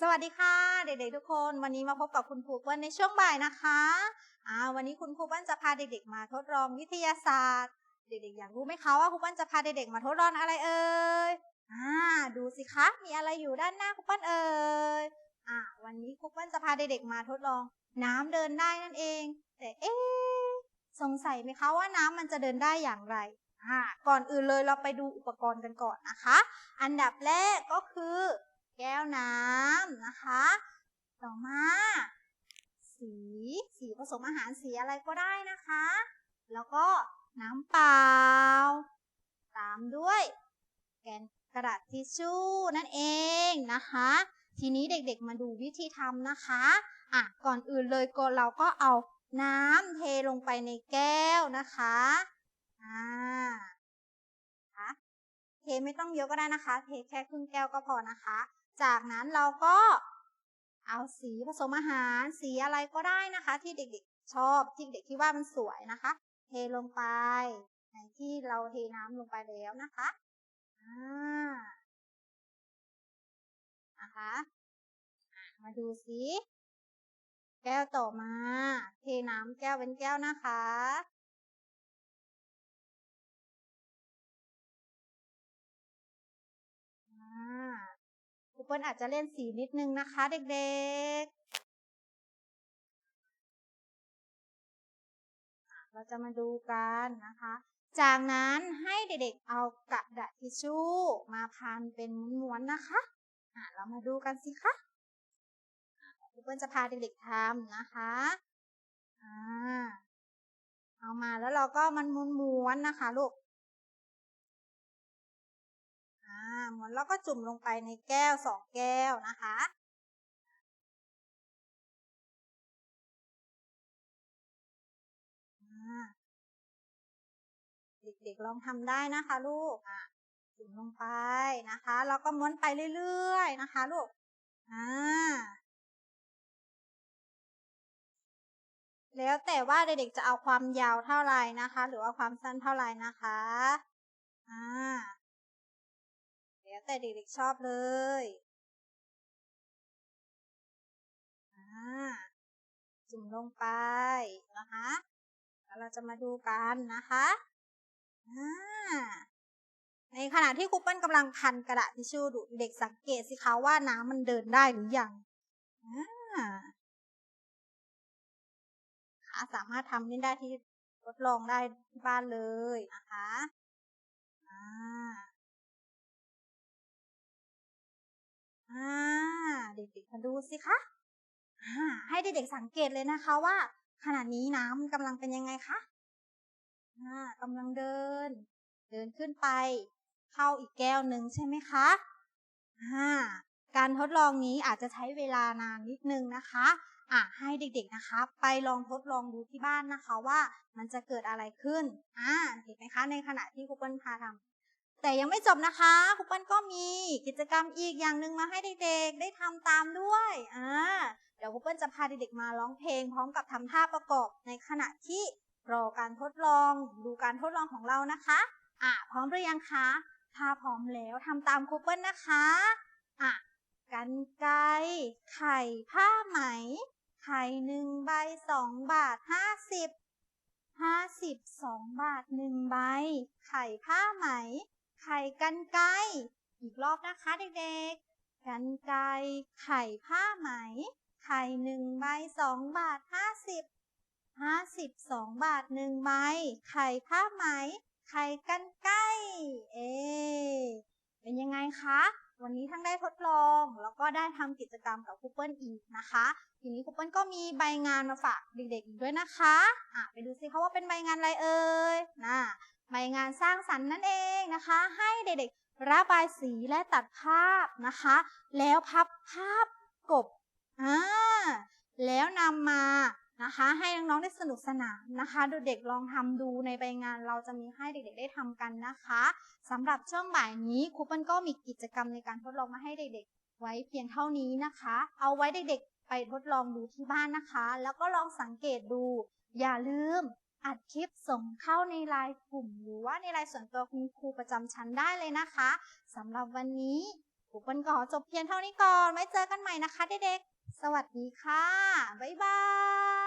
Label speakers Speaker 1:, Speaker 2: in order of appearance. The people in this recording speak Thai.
Speaker 1: สวัสดีค่ะ เด็กๆทุกคนวันนี้มาพบกับคุณครูเปิ้ลในช่วงบ่ายนะคะอ่าวันนี้คุณครูเปิ้ลจะพาเด็กๆ มาทดลองวิทยาศาสตร์ เด็กๆอยากรู้ไหมคะว่าครูเปิ้ลจะพาเด็กๆมาทดลองอะไรเอ่ยอ่าดูสิคะมีอะไรอยู่ด้านหน้าครูเปิ้ลเอ่ยอ่าวันนี้ครูเปิ้ลจะพาเด็กๆมาทดลอง น้ำเดินได้นั่นเอง แต่เอ๊สงสัยไหมคะว่าน้ำมันจะเดินได้อย่างไรอ่าก่อนอื่นเลยเราไปดูอุปกรณ์กันก่อนนะคะ อันดับแรกก็คือ แก้วน้ำนะคะ ต่อมา สี สีผสมอาหารสีอะไรก็ได้นะคะ แล้วก็น้ำเปล่า ตามด้วยแกนกระดาษทิชชู่นั่นเองนะคะ ทีนี้เด็กๆมาดูวิธีทำนะคะอะก่อนอื่นเลยก็เราก็เอาน้ำเทลงไปในแก้วนะคะอ่าค่ะเทไม่ต้องเยอะก็ได้นะคะ เทแค่ครึ่งแก้วก็พอนะคะ จากนั้นเราก็เอาสีผสมอาหารสีอะไรก็ได้นะคะ ที่เด็กๆ ชอบที่เด็กคิดว่ามันสวยนะคะ เทลงไปในที่เราเทน้ำลงไปแล้วนะคะอ่านะคะอะมาดูสิแก้วต่อมา เทน้ำแก้วเป็นแก้วนะคะ เปิ้ลอาจจะเล่นสีนิดนึงนะคะ เด็กๆ เราจะมาดูกันนะคะ จากนั้นให้เด็กๆเอากระดาษทิชชู่มาพันเป็นม้วนๆนะคะะเรามาดูกันสิคะอะครูเปิ้ลจะพาเด็กๆทำนะคะอ่าเอามาแล้วเราก็มันม้วนๆนะคะลูก อ่าหมุนแล้วก็จุ่มลงไปในแก้วสองแก้วนะคะ เด็กๆลองทำได้นะคะลูกอะจุ่มลงไปนะคะ แล้วก็ม้วนไปเรื่อยๆนะคะลูกอ่าแล้วแต่ว่าเด็กๆจะเอาความยาวเท่าไหร่นะคะ หรือว่าความสั้นเท่าไหร่นะคะ อ่า แล้วแต่เด็กๆชอบเลยจุ่มลงไปนะคะแล้วเราจะมาดูกันนะคะในขณะที่ครูเปิ้ลกำลังพันกระดาษทิชชู่ดูเด็กสังเกตสิคะว่าน้ำมันเดินได้หรือยังอ่าค่ะสามารถทำเล่ได้ที่ทดลองได้ที่บ้านเลยนะคะ อ่าเด็กๆมาดูสิคะอ่าให้เด็กๆสังเกตเลยนะคะว่า ขณะนี้น้ำกำลังเป็นยังไงคะอ่ากำลังเดิน เดินขึ้นไป เข้าอีกแก้วหนึ่งใช่ไหมคะอ่าการทดลองนี้อาจจะใช้เวลานานนิดนึงนะคะอะให้เด็กๆนะคะ ไปลองทดลองดูที่บ้านนะคะว่ามันจะเกิดอะไรขึ้นอ่าเห็นไหมคะ ในขณะที่ครูเปิ้ลพาทำ แต่ยังไม่จบนะคะครูเปิ้ลก็มีกิจกรรมอีกอย่างหนึ่งมาให้เด็กๆได้ทำตามด้วยอ่าเดี๋ยวครูเปิ้ลจะพาเด็กๆมาร้องเพลง พร้อมกับทำท่าประกอบในขณะที่รอการทดลอง ดูการทดลองของเรานะคะอะพร้อมหรือยังคะถ้าพร้อมแล้วทำตามครูเปิ้ลนะคะอะกันไกรไข่ผ้าไหม ไข่หนึ่งใบสองบาทห้าสิบห้าสิบสองบาทหนึ่งใบ ไข่ผ้าไหม ไข่กันไกอีกรอบนะคะเด็กๆ กันไกไข่ผ้าไหม ไข่หนึ่งใบสองบาทห้าสิบห้าสิบสองบาทหนึ่งใบ ไข่ผ้าไหม ไข่กันไกเอ เป็นยังไงคะ วันนี้ทั้งได้ทดลองแล้วก็ได้ทำกิจกรรมกับคูเปิลอีกนะคะ ทีนี้คูเปิลก็มีใบงานมาฝากเด็กๆอีกด้วยนะคะ อะไปดูสิคะว่าเป็นใบงานอะไรเอ่ยนะ ใบงานสร้างสรรค์นั่นเองนะคะ ให้เด็กๆ ระบายสีและตัดภาพนะคะ แล้วพับภาพกบอ่าแล้วนำมานะคะ ให้น้องๆได้สนุกสนานนะคะดูเด็กลองทำดูในใบงานเราจะมีให้เด็กๆได้ทำกันนะคะสำหรับช่วงบ่ายนี้ครูเปิ้ลก็มีกิจกรรมในการทดลองมาให้เด็กๆ ไว้เพียงเท่านี้นะคะ เอาไว้เด็กๆ ไปทดลองดูที่บ้านนะคะ แล้วก็ลองสังเกตดู อย่าลืม อัดคลิปส่งเข้าในไลน์กลุ่ม หรือว่าในไลน์ส่วนตัวคุณครูประจำชั้นได้เลยนะคะสำหรับวันนี้ครูเปิ้ลก็ขอจบเพียงเท่านี้ก่อน ไว้เจอกันใหม่นะคะเด็กๆ สวัสดีค่ะ บ๊ายบาย